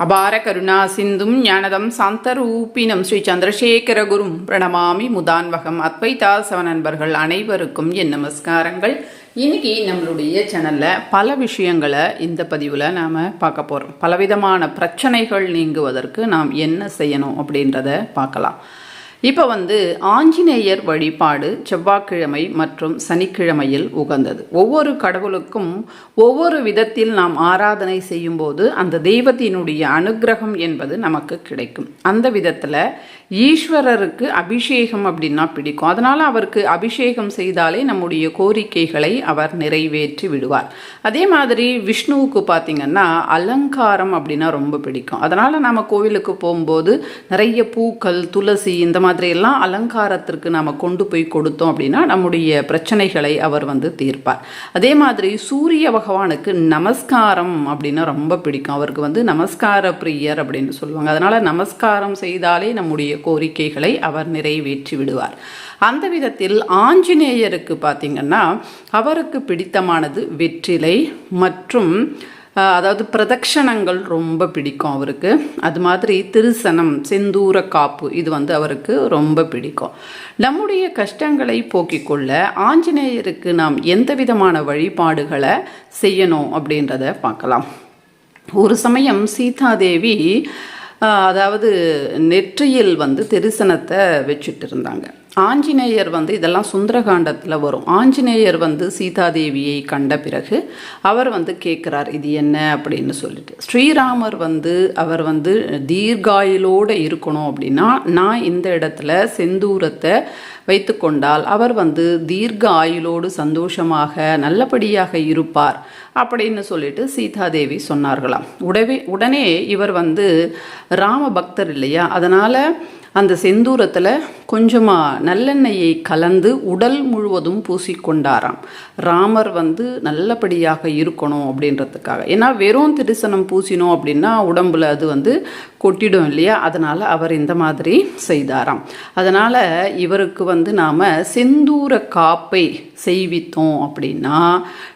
அபார கருணா சிந்தும் ஞானதம் சாந்தரூபினம் ஸ்ரீ சந்திரசேகர குரும் பிரணமாமி முதான்வகம். அத்வைதாசவ நண்பர்கள் அனைவருக்கும் என் நமஸ்காரங்கள். இன்னைக்கு நம்மளுடைய சேனலில் பல விஷயங்களை இந்த பதிவில் நாம் பார்க்க போகிறோம் பலவிதமான பிரச்சனைகள் நீங்குவதற்கு நாம் என்ன செய்யணும் அப்படின்றத பார்க்கலாம். இப்போ வந்து ஆஞ்சநேயர் வழிபாடு செவ்வாய்க்கிழமை மற்றும் சனிக்கிழமையில் உகந்தது. ஒவ்வொரு கடவுளுக்கும் ஒவ்வொரு விதத்தில் நாம் ஆராதனை செய்யும்போது அந்த தெய்வத்தினுடைய அனுக்கிரகம் என்பது நமக்கு கிடைக்கும். அந்த விதத்தில் ஈஸ்வரருக்கு அபிஷேகம் அப்படின்னா பிடிக்கும். அதனால் அவருக்கு அபிஷேகம் செய்தாலே நம்முடைய கோரிக்கைகளை அவர் நிறைவேற்றி விடுவார். அதே மாதிரி விஷ்ணுவுக்கு பார்த்திங்கன்னா அலங்காரம் அப்படின்னா ரொம்ப பிடிக்கும். அதனால் நம்ம கோவிலுக்கு போகும்போது நிறைய பூக்கள் துளசி இந்த மாதிரி மாதிரியெல்லாம் அலங்காரத்திற்கு நாம் கொண்டு போய் கொடுத்தோம் அப்படின்னா நம்முடைய பிரச்சனைகளை அவர் வந்து தீர்ப்பார். அதே மாதிரி சூரிய பகவானுக்கு நமஸ்காரம் அப்படின்னா ரொம்ப பிடிக்கும். அவருக்கு வந்து நமஸ்கார பிரியர் அப்படின்னு சொல்லுவாங்க. அதனால் நமஸ்காரம் செய்தாலே நம்முடைய கோரிக்கைகளை அவர் நிறைவேற்றி விடுவார். அந்த விதத்தில் ஆஞ்சநேயருக்கு பார்த்திங்கன்னா அவருக்கு பிடித்தமானது வெற்றிலை மற்றும் அதாவது பிரதக்ஷணங்கள் ரொம்ப பிடிக்கும் அவருக்கு. அது மாதிரி திருசனம் செந்தூர காப்பு இது வந்து அவருக்கு ரொம்ப பிடிக்கும். நம்முடைய கஷ்டங்களை போக்கிக் கொள்ள ஆஞ்சநேயருக்கு நாம் எந்த விதமான வழிபாடுகளை செய்யணும் அப்படின்றத பார்க்கலாம். ஒரு சமயம் சீதாதேவி அதாவது நெற்றியில் வந்து தெரிசனத்தை வச்சுட்டு இருந்தாங்க. ஆஞ்சநேயர் வந்து இதெல்லாம் சுந்தரகாண்டத்தில் வரும். ஆஞ்சநேயர் வந்து சீதாதேவியை கண்ட பிறகு அவர் வந்து கேட்குறார் இது என்ன? அப்படின்னு சொல்லிட்டு. ஸ்ரீராமர் வந்து அவர் வந்து தீர்காயிலோடு இருக்கணும் அப்படின்னா நான் இந்த இடத்துல செந்தூரத்தை வைத்துக்கொண்டால் அவர் வந்து தீர்க்க ஆயுளோடு சந்தோஷமாக நல்லபடியாக இருப்பார் அப்படின்னு சொல்லிட்டு சீதாதேவி சொன்னார்களாம். உடவே உடனே இவர் வந்து ராம பக்தர் இல்லையா? அதனால் அந்த செந்தூரத்தில் கொஞ்சமாக நல்லெண்ணெயை கலந்து உடல் முழுவதும் பூசிக்கொண்டாராம். ராமர் வந்து நல்லபடியாக இருக்கணும் அப்படின்றதுக்காக. ஏன்னா வெறும் திருசனம் பூசினோம் அப்படின்னா உடம்புல அது வந்து கொட்டிடும் இல்லையா? அதனால் அவர் இந்த மாதிரி செய்தாராம். அதனால் இவருக்கு வந்து நாம் செந்தூர காப்பை செய்வித்தோம் அப்படின்னா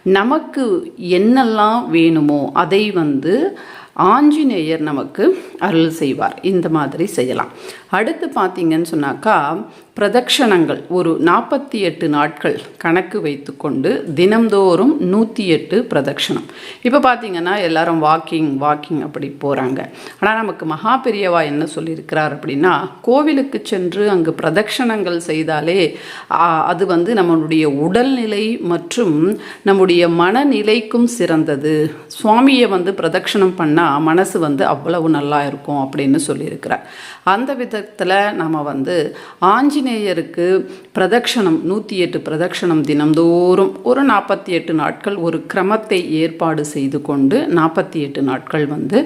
நமக்கு என்னெல்லாம் வேணுமோ அதை வந்து ஆஞ்சநேயர் நமக்கு அருள் செய்வார். இந்த மாதிரி செய்யலாம். அடுத்து பார்த்தீங்கன்னு சொன்னாக்கா பிரதக்ஷணங்கள். ஒரு நாற்பத்தி எட்டு நாட்கள் கணக்கு வைத்துக்கொண்டு தினம்தோறும் நூற்றி எட்டு பிரதக்ஷணம். இப்போ பார்த்தீங்கன்னா எல்லாரும் வாக்கிங் வாக்கிங் அப்படி போகிறாங்க ஆனால் நமக்கு மகா பெரியவா என்ன சொல்லியிருக்கிறார் அப்படின்னா கோவிலுக்கு சென்று அங்கு பிரதக்ஷணங்கள் செய்தாலே அது வந்து நம்மளுடைய உடல்நிலை மற்றும் நம்முடைய மனநிலைக்கும் சிறந்தது. சுவாமியை வந்து பிரதக்ஷணம் பண்ணால் மனசு வந்து அவ்வளவு நல்லா இருக்கும் அப்படின்னு சொல்லியிருக்கிறார். அந்த விதத்தில் நம்ம வந்து ஆஞ்சி ஆஞ்சநேயருக்கு பிரதக்ஷணம் நூற்றி எட்டு பிரதக்ஷணம் தினம்தோறும் ஒரு நாற்பத்தி எட்டு நாட்கள் ஒரு கிரமத்தை ஏற்பாடு செய்து கொண்டு நாற்பத்தி எட்டு நாட்கள் வந்து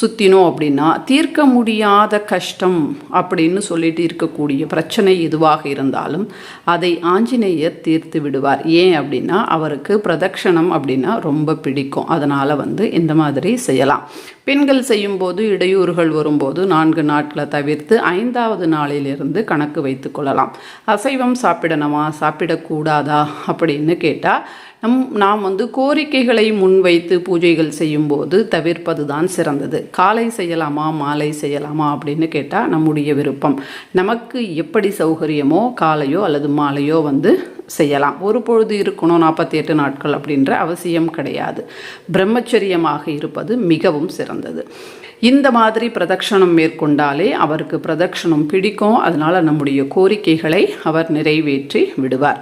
சுற்றினோம் அப்படின்னா தீர்க்க முடியாத கஷ்டம் அப்படின்னு சொல்லிட்டு இருக்கக்கூடிய பிரச்சனை எதுவாக இருந்தாலும் அதை ஆஞ்சநேயர் தீர்த்து விடுவார். ஏன் அப்படின்னா அவருக்கு பிரதக்ஷணம் அப்படின்னா ரொம்ப பிடிக்கும். அதனால் வந்து இந்த மாதிரி செய்யலாம். பெண்கள் செய்யும்போது இடையூறுகள் வரும்போது நான்கு நாட்களை தவிர்த்து ஐந்தாவது நாளிலிருந்து கணக்கு வைத்து கொள்ளலாம். அசைவம் சாப்பிடணுமா? சாப்பிடக்கூடாதா? அப்படின்னு கேட்டால் நம் நாம் வந்து கோரிக்கைகளை முன்வைத்து பூஜைகள் செய்யும்போது தவிர்ப்பது தான் சிறந்தது. காலை செய்யலாமா? மாலை செய்யலாமா? அப்படின்னு கேட்டால் நம்முடைய விருப்பம். நமக்கு எப்படி சௌகரியமோ காலையோ அல்லது மாலையோ வந்து செய்யலாம். ஒரு பொழுது இருக்கணும் நாற்பத்தி எட்டு நாட்கள் அப்படின்ற அவசியம் கிடையாது. பிரம்மச்சரியமாக இருப்பது மிகவும் சிறந்தது. இந்த மாதிரி பிரதட்சணம் மேற்கொண்டாலே அவருக்கு பிரதட்சணம் பிடிக்கும். அதனால் நம்முடைய கோரிக்கைகளை அவர் நிறைவேற்றி விடுவார்.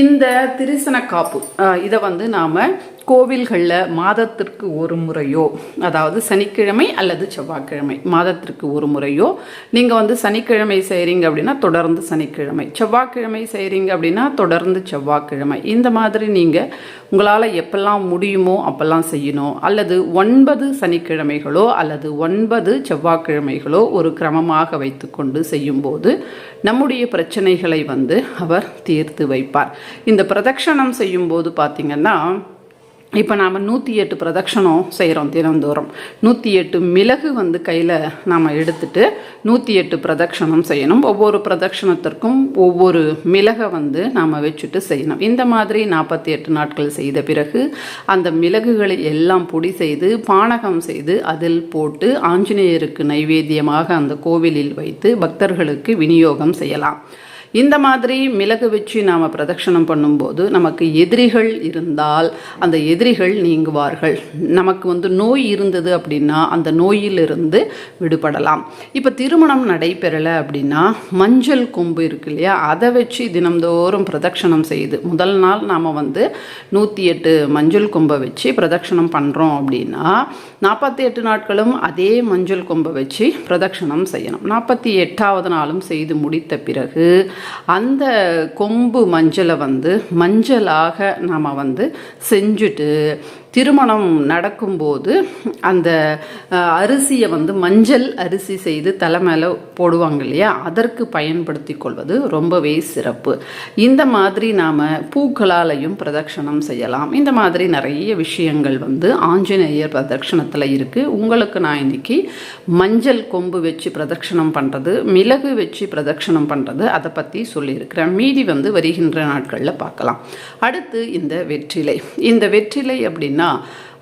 இந்த திருசன காப்பு இதை வந்து நாம் கோவில்களில் மாதத்திற்கு ஒரு முறையோ அதாவது சனிக்கிழமை அல்லது செவ்வாய்க்கிழமை மாதத்திற்கு ஒரு முறையோ நீங்கள் வந்து சனிக்கிழமை செய்கிறீங்க அப்படின்னா தொடர்ந்து சனிக்கிழமை செவ்வாய்க்கிழமை செய்கிறீங்க அப்படின்னா தொடர்ந்து செவ்வாய்க்கிழமை. இந்த மாதிரி நீங்கள் உங்களால் எப்பெல்லாம் முடியுமோ அப்பெல்லாம் செய்யணும். அல்லது ஒன்பது சனிக்கிழமைகளோ அல்லது ஒன்பது செவ்வாய்க்கிழமைகளோ ஒரு கிரமமாக வைத்துக்கொண்டு செய்யும்போது நம்முடைய பிரச்சனைகளை வந்து அவர் தீர்த்து வைப்பார். இந்த பிரதட்சணம் செய்யும்போது பார்த்திங்கன்னா இப்போ நாம் நூற்றி எட்டு பிரதட்சணம் செய்கிறோம் தினந்தோறும். நூற்றி எட்டு மிளகு வந்து கையில் நாம் எடுத்துட்டு நூற்றி எட்டு பிரதட்சணம் செய்யணும். ஒவ்வொரு பிரதட்சணத்திற்கும் ஒவ்வொரு மிளகை வந்து நாம் வச்சுட்டு செய்யணும். இந்த மாதிரி நாற்பத்தி எட்டு நாட்கள் செய்த பிறகு அந்த மிளகுகளை எல்லாம் பொடி செய்து பானகம் செய்து அதில் போட்டு ஆஞ்சநேயருக்கு நைவேத்தியமாக அந்த கோவிலில் வைத்து பக்தர்களுக்கு விநியோகம் செய்யலாம். இந்த மாதிரி மிளகு வச்சு நாம் பிரதட்சணம் பண்ணும்போது நமக்கு எதிரிகள் இருந்தால் அந்த எதிரிகள் நீங்குவார்கள். நமக்கு வந்து நோய் இருந்தது அப்படின்னா அந்த நோயிலிருந்து விடுபடலாம். இப்போ திருமணம் நடைபெறலை அப்படின்னா மஞ்சள் கொம்பு இருக்கு இல்லையா? அதை வச்சு தினம்தோறும் பிரதட்சணம் செய்து முதல் நாள் நாம் வந்து நூற்றி எட்டு மஞ்சள் கொம்பை வச்சு பிரதட்சணம் பண்ணுறோம் அப்படின்னா நாற்பத்தி எட்டு நாட்களும் அதே மஞ்சள் கொம்பை வச்சு பிரதட்சணம் செய்யணும். நாற்பத்தி எட்டாவது நாளும் செய்து முடித்த பிறகு அந்த கொம்பு மஞ்சளை வந்து மஞ்சளாக நாம் வந்து செஞ்சுட்டு திருமணம் நடக்கும்போது அந்த அரிசியை வந்து மஞ்சள் அரிசி செய்து தலை மேலே போடுவாங்க இல்லையா? அதற்கு பயன்படுத்தி கொள்வது ரொம்பவே சிறப்பு. இந்த மாதிரி நாம் பூக்களாலையும் பிரதட்சணம் செய்யலாம். இந்த மாதிரி நிறைய விஷயங்கள் வந்து ஆஞ்சநேயர் பிரதட்சணத்தில் இருக்குது உங்களுக்கு நான் இன்னைக்கு மஞ்சள் கொம்பு வச்சு பிரதட்சணம் பண்ணுறது மிளகு வச்சு பிரதட்சணம் பண்ணுறது அதை பற்றி சொல்லியிருக்கிறேன். மீதி வந்து வருகின்ற நாட்களில் பார்க்கலாம். அடுத்து இந்த வெற்றிலை. இந்த வெற்றிலை அப்படின்னா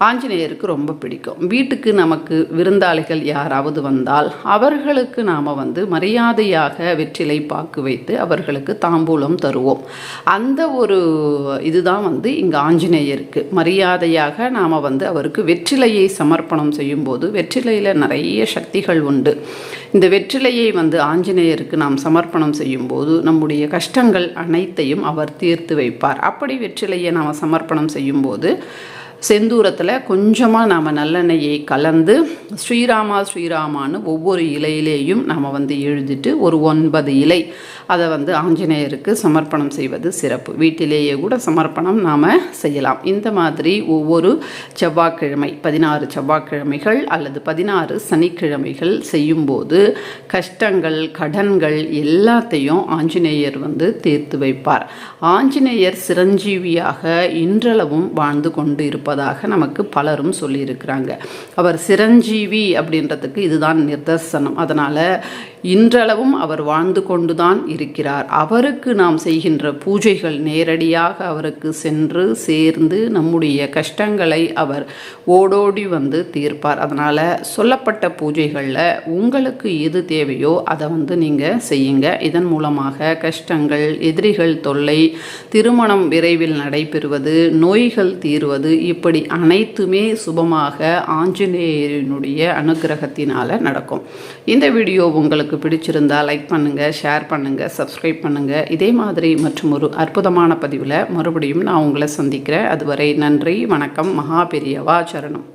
ஆஞ்சநேயருக்கு ரொம்ப பிடிக்கும். வீட்டுக்கு நமக்கு விருந்தாளிகள் யாராவது வந்தால் அவர்களுக்கு நாம் வந்து மரியாதையாக வெற்றிலை பாக்கு வைத்து அவர்களுக்கு தாம்பூலம் தருவோம். அந்த ஒரு இதுதான் வந்து இங்கே ஆஞ்சநேயருக்கு. மரியாதையாக நாம் வந்து அவருக்கு வெற்றிலையை சமர்ப்பணம் செய்யும்போது வெற்றிலையில் நிறைய சக்திகள் உண்டு. இந்த வெற்றிலையை வந்து ஆஞ்சநேயருக்கு நாம் சமர்ப்பணம் செய்யும்போது நம்முடைய கஷ்டங்கள் அனைத்தையும் அவர் தீர்த்து வைப்பார். அப்படி வெற்றிலையை நாம் சமர்ப்பணம் செய்யும்போது செந்தூரத்தில் கொஞ்சமாக நாம் நல்லெண்ணெயை கலந்து ஸ்ரீராமா ஸ்ரீராமான்னு ஒவ்வொரு இலையிலேயும் நாம் வந்து எழுதிட்டு ஒரு ஒன்பது இலை அதை வந்து ஆஞ்சநேயருக்கு சமர்ப்பணம் செய்வது சிறப்பு. வீட்டிலேயே கூட சமர்ப்பணம் நாம் செய்யலாம். இந்த மாதிரி ஒவ்வொரு செவ்வாய்க்கிழமை பதினாறு செவ்வாய்க்கிழமைகள் அல்லது பதினாறு சனிக்கிழமைகள் செய்யும்போது கஷ்டங்கள் கடன்கள் எல்லாத்தையும் ஆஞ்சநேயர் வந்து தீர்த்து வைப்பார். ஆஞ்சநேயர் சிரஞ்சீவியாக இன்றளவும் வாழ்ந்து கொண்டு இருப்பார் இருப்பதாக நமக்கு பலரும் சொல்லியிருக்கிறாங்க. அவர் சிரஞ்சீவி அப்படின்றதுக்கு இதுதான் நிதர்சனம். அதனால் இன்றளவும் அவர் வாழ்ந்து கொண்டுதான் இருக்கிறார். அவருக்கு நாம் செய்கின்ற பூஜைகள் நேரடியாக அவருக்கு சென்று சேர்ந்து நம்முடைய கஷ்டங்களை அவர் ஓடோடி வந்து தீர்ப்பார். அதனால் சொல்லப்பட்ட பூஜைகளில் உங்களுக்கு எது தேவையோ அதை வந்து நீங்கள் செய்யுங்க. இதன் மூலமாக கஷ்டங்கள் எதிரிகள் தொல்லை திருமணம் விரைவில் நடைபெறுவது நோய்கள் தீர்வது இப்படி அனைத்துமே சுபமாக ஆஞ்சநேயரினுடைய அனுகிரகத்தினால் நடக்கும். இந்த வீடியோ உங்களுக்கு பிடிச்சிருந்தா லைக் பண்ணுங்கள் ஷேர் பண்ணுங்கள் சப்ஸ்கிரைப் பண்ணுங்கள் இதே மாதிரி மற்றும் ஒரு அற்புதமான பதிவில் மறுபடியும் நான் உங்களை சந்திக்கிறேன். அதுவரை நன்றி வணக்கம் மகா பெரியவா சரணம்.